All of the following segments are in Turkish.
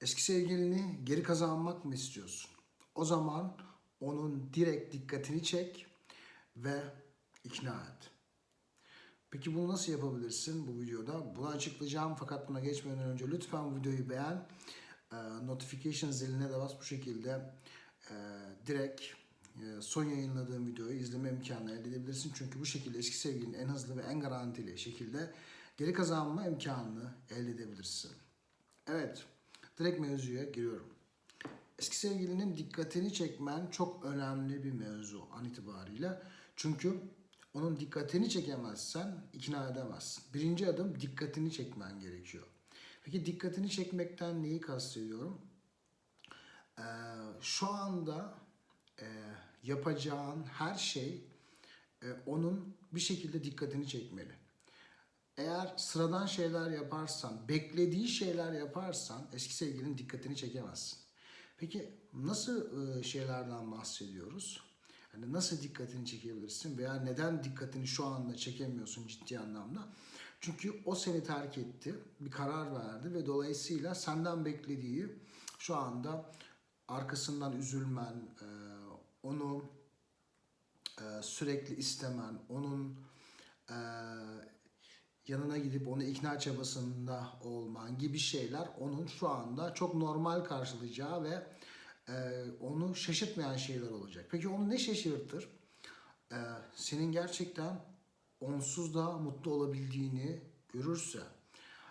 Eski sevgilini geri kazanmak mı istiyorsun? O zaman onun direkt dikkatini çek ve ikna et. Peki bunu nasıl yapabilirsin bu videoda? Bunu açıklayacağım fakat buna geçmeden önce lütfen videoyu beğen. Ee, Notification ziline de bas bu şekilde e, direkt e, son yayınladığım videoyu izleme imkanı elde edebilirsin. Çünkü bu şekilde eski sevgilinin en hızlı ve en garantili şekilde geri kazanma imkanını elde edebilirsin. Evet, direkt mevzuya giriyorum. Eski sevgilinin dikkatini çekmen çok önemli bir mevzu an itibariyle. Çünkü onun dikkatini çekemezsen ikna edemezsin. Birinci adım dikkatini çekmen gerekiyor. Peki dikkatini çekmekten neyi kastediyorum? Ee, şu anda e, yapacağın her şey e, onun bir şekilde dikkatini çekmeli. Eğer sıradan şeyler yaparsan, beklediği şeyler yaparsan eski sevgilinin dikkatini çekemezsin. Peki nasıl e, şeylerden bahsediyoruz? Yani nasıl dikkatini çekebilirsin veya neden dikkatini şu anda çekemiyorsun ciddi anlamda? Çünkü o seni terk etti, bir karar verdi ve dolayısıyla senden beklediği şu anda arkasından üzülmen, e, onu e, sürekli istemen, onun yanına gidip onu ikna çabasında olman gibi şeyler onun şu anda çok normal karşılayacağı ve e, onu şaşırtmayan şeyler olacak. Peki onu ne şaşırtır? E, senin gerçekten onsuz da mutlu olabildiğini görürse,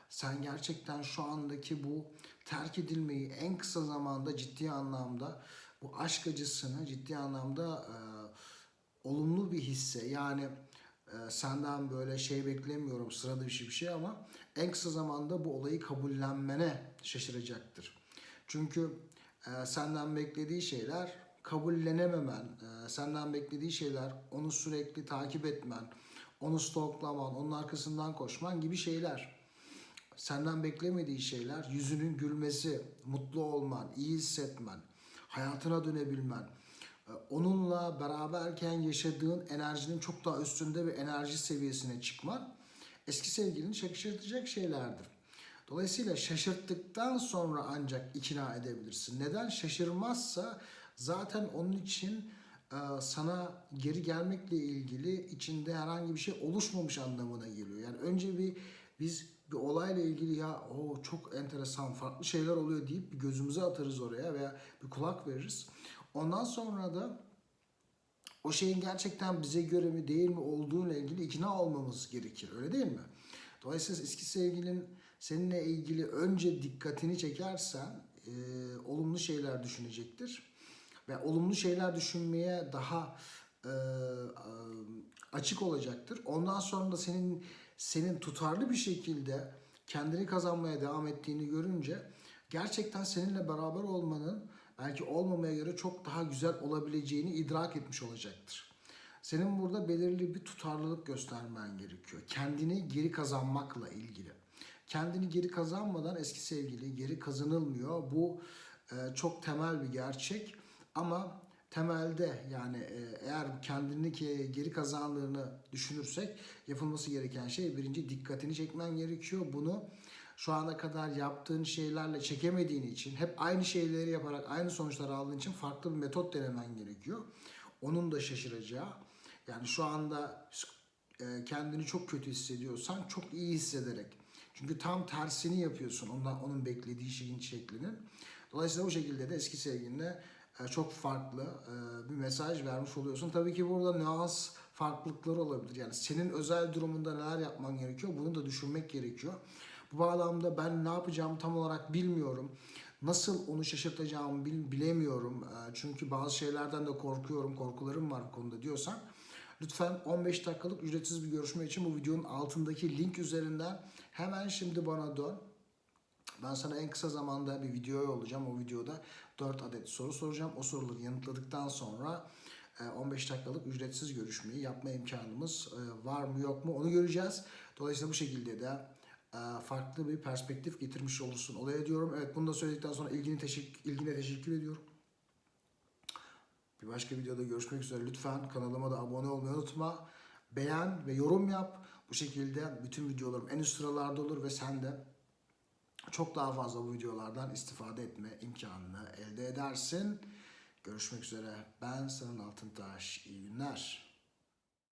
sen gerçekten şu andaki bu terk edilmeyi en kısa zamanda ciddi anlamda bu aşk acısını ciddi anlamda e, olumlu bir hisse yani e, senden böyle şey beklemiyorum sıra dışı bir şey ama en kısa zamanda bu olayı kabullenmene şaşıracaktır. Çünkü e, senden beklediği şeyler kabullenememen, e, senden beklediği şeyler onu sürekli takip etmen, onu stalklaman, onun arkasından koşman gibi şeyler. Senden beklemediği şeyler yüzünün gülmesi, mutlu olman, iyi hissetmen, hayatına dönebilmen, onunla beraberken yaşadığın enerjinin çok daha üstünde bir enerji seviyesine çıkman eski sevgilini şaşırtacak şeylerdir. Dolayısıyla şaşırttıktan sonra ancak ikna edebilirsin. Neden? Şaşırmazsa zaten onun için e, sana geri gelmekle ilgili içinde herhangi bir şey oluşmamış anlamına geliyor. Yani önce bir biz bir olayla ilgili ya o çok enteresan farklı şeyler oluyor deyip bir gözümüze atarız oraya veya bir kulak veririz. Ondan sonra da o şeyin gerçekten bize göre mi değil mi olduğuyla ilgili ikna olmamız gerekir. Öyle değil mi? Dolayısıyla eski sevgilin seninle ilgili önce dikkatini çekersen e, olumlu şeyler düşünecektir. Ve olumlu şeyler düşünmeye daha e, açık olacaktır. Ondan sonra da senin senin tutarlı bir şekilde kendini kazanmaya devam ettiğini görünce gerçekten seninle beraber olmanın belki olmamaya göre çok daha güzel olabileceğini idrak etmiş olacaktır. Senin burada belirli bir tutarlılık göstermen gerekiyor. Kendini geri kazanmakla ilgili. Kendini geri kazanmadan eski sevgili geri kazanılmıyor. Bu e, çok temel bir gerçek ama temelde yani e, eğer kendini ki geri kazandığını düşünürsek yapılması gereken şey birinci dikkatini çekmen gerekiyor. Bunu şu ana kadar yaptığın şeylerle çekemediğin için hep aynı şeyleri yaparak aynı sonuçları aldığın için farklı bir metot denemen gerekiyor. Onun da şaşıracağı. Yani şu anda e, kendini çok kötü hissediyorsan çok iyi hissederek. Çünkü tam tersini yapıyorsun ondan onun beklediği şeyin şeklinin. Dolayısıyla bu şekilde de eski sevgiline e, çok farklı e, bir mesaj vermiş oluyorsun. Tabii ki burada nüans farklılıkları olabilir. Yani senin özel durumunda neler yapman gerekiyor bunu da düşünmek gerekiyor. Bu bağlamda ben ne yapacağımı tam olarak bilmiyorum. Nasıl onu şaşırtacağımı bilemiyorum. E, çünkü bazı şeylerden de korkuyorum, korkularım var bu konuda diyorsan lütfen 15 dakikalık ücretsiz bir görüşme için bu videonun altındaki link üzerinden hemen şimdi bana dön. Ben sana en kısa zamanda bir video olacağım. O videoda 4 adet soru soracağım. O soruları yanıtladıktan sonra 15 dakikalık ücretsiz görüşmeyi yapma imkanımız var mı yok mu onu göreceğiz. Dolayısıyla bu şekilde de farklı bir perspektif getirmiş olursun olaya diyorum. Evet bunu da söyledikten sonra ilgini teşekkür, ilgine teşekkür ediyorum. Bir başka videoda görüşmek üzere. Lütfen kanalıma da abone olmayı unutma. Beğen ve yorum yap. Bu şekilde bütün videolarım en üst sıralarda olur ve sen de çok daha fazla bu videolardan istifade etme imkanını elde edersin. Görüşmek üzere. Ben Sarın Altıntaş. İyi günler.